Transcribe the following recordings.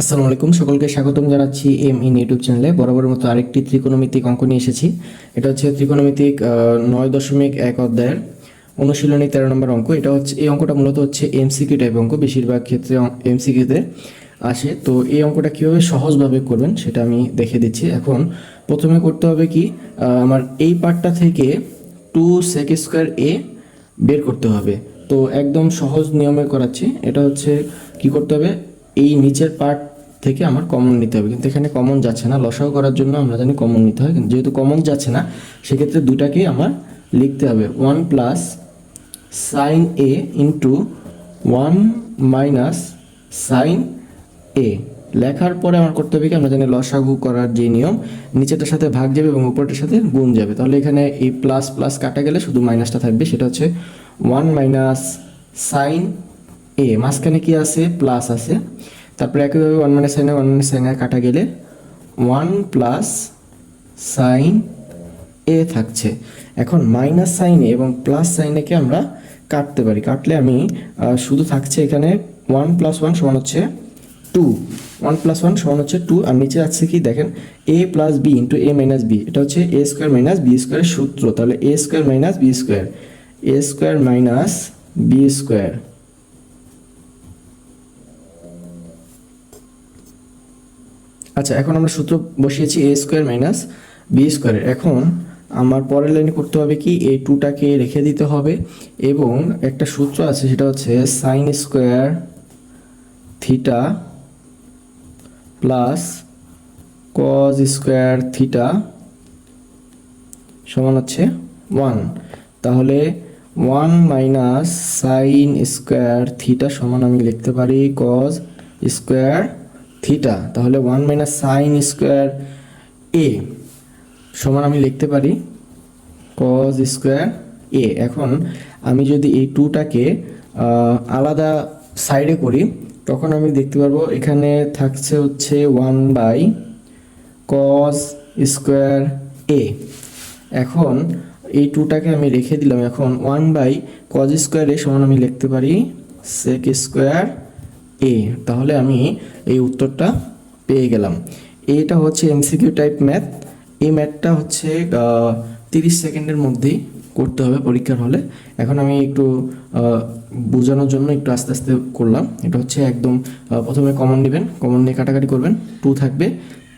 আসসালামু আলাইকুম, সকলকে স্বাগতম জানাচ্ছি এম ইন ইউটিউব চ্যানেলে। বরাবরের মতো আরেকটি ত্রিকোণমিতিক অঙ্ক নিয়ে এসেছি। এটা হচ্ছে ত্রিকোণমিতিক নয় দশমিক এক অধ্যায়ের অনুশীলনী তেরো নম্বর অঙ্ক। এটা হচ্ছে, এই অঙ্কটা মূলত হচ্ছে এমসিকিউ টাইপ অঙ্ক, বেশিরভাগ ক্ষেত্রে এমসিকিউতে আসে। তো এই অঙ্কটা কীভাবে সহজভাবে করবেন সেটা আমি দেখে দিচ্ছি। এখন প্রথমে করতে হবে কি আমার এই পার্টটা থেকে টু সেক স্কোয়ার এ বের করতে হবে। তো একদম সহজ নিয়মে করাচ্ছি। এটা হচ্ছে কি করতে হবে, এই নিচের পার্ট থেকে আমার কমন নিতে হবে। কিন্তু এখানে কমন যাচ্ছে না। লসাও করার জন্য আমরা জানি কমন নিতে হয়। কিন্তু যেহেতু কমন যাচ্ছে না, সেক্ষেত্রে দুটাকেই আমার লিখতে হবে। One plus sine A into one minus sine A লেখার পরে আমার করতে হবে কি? আমরা জানি লসাগু করার যে নিয়ম, নিচেরটার সাথে ভাগ যাবে এবং উপরটার সাথে গুণ যাবে। তাহলে এখানে এই প্লাস প্লাস কাটা গেলে শুধু মাইনাসটা থাকবে। সেটা হচ্ছে ওয়ান মাইনাস সাইন এ মাঝখানে কি আছে? প্লাস আছে। তারপরে একইভাবে ওয়ান মাইনাস সাইনে ওয়ান মাইনাস সাইনে কাটা গেলে ওয়ান প্লাস সাইন এ থাকছে। এখন মাইনাস সাইনে এবং প্লাস সাইনেকে আমরা কাটতে পারি। কাটলে আমি শুধু থাকছে এখানে ওয়ান প্লাস ওয়ান সমান হচ্ছে টু ওয়ান প্লাস ওয়ান সমান হচ্ছে টু আর নিচে আছে কি দেখেন? A plus B into A minus B এটা হচ্ছে এ স্কোয়ার মাইনাস বি স্কোয়ারের সূত্র। তাহলে A square minus B square A square minus B square আচ্ছা এখন আমরা সূত্র বসিয়েছি এ স্কোয়ার মাইনাস বি স্কোয়ারের এখন আমার পরের লাইনে করতে হবে কি? এই টুটাকে রেখে দিতে হবে এবং একটা সূত্র আছে, সেটা হচ্ছে sine square theta plus cos square theta সমান হচ্ছে ওয়ান তাহলে one minus sine square theta সমান আমি লিখতে পারি কজ স্কোয়ার থিটা, তাহলে one minus sine square A সমান আমি লিখতে পারি কজ স্কোয়ার এ এখন আমি যদি এই টুটাকে আলাদা সাইডে করি, তখন আমি দেখতে পারব এখানে থাকছে হচ্ছে one by cos square A এখন এই টুটাকে আমি রেখে দিলাম, এখন one by cos square A সমান আমি লিখতে পারি সেক স্কোয়ার এ তাহলে আমি এই উত্তরটা পেয়ে গেলাম। এটা হচ্ছে এমসিকিউ টাইপ ম্যাথ এই ম্যাথটা হচ্ছে তিরিশ সেকেন্ডের মধ্যেই করতে হবে পরীক্ষার হলে। এখন আমি একটু বোঝানোর জন্য একটু আস্তে আস্তে করলাম। এটা হচ্ছে একদম প্রথমে কমন নেবেন। কমন নিয়ে কাটাকাটি করবেন। টু থাকবে।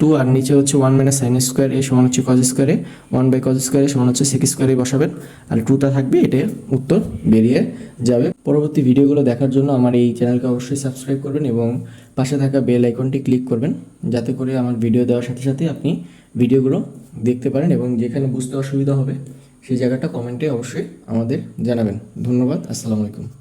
টু আর নিচে হচ্ছে one minus sine square A সমান হচ্ছে কজ স্কোয়ারে ওয়ান বাই কজ স্কোয়ারে সমান হচ্ছে সেক স্কোয়ারে বসাবেন। আর টুটা থাকবে এটার উত্তর বেরিয়ে যাবে। পরবর্তী ভিডিওগুলো দেখার জন্য আমার এই চ্যানেলকে অবশ্যই সাবস্ক্রাইব করবেন এবং পাশে থাকা বেল আইকনটি ক্লিক করবেন, যাতে করে আমার ভিডিও দেওয়ার সাথে সাথে আপনি ভিডিওগুলো দেখতে পারেন এবং যেখানে বুঝতে অসুবিধা হবে, সেই জায়গাটা কমেন্টে অবশ্যই আমাদের জানাবেন। ধন্যবাদ, আসসালামু আলাইকুম।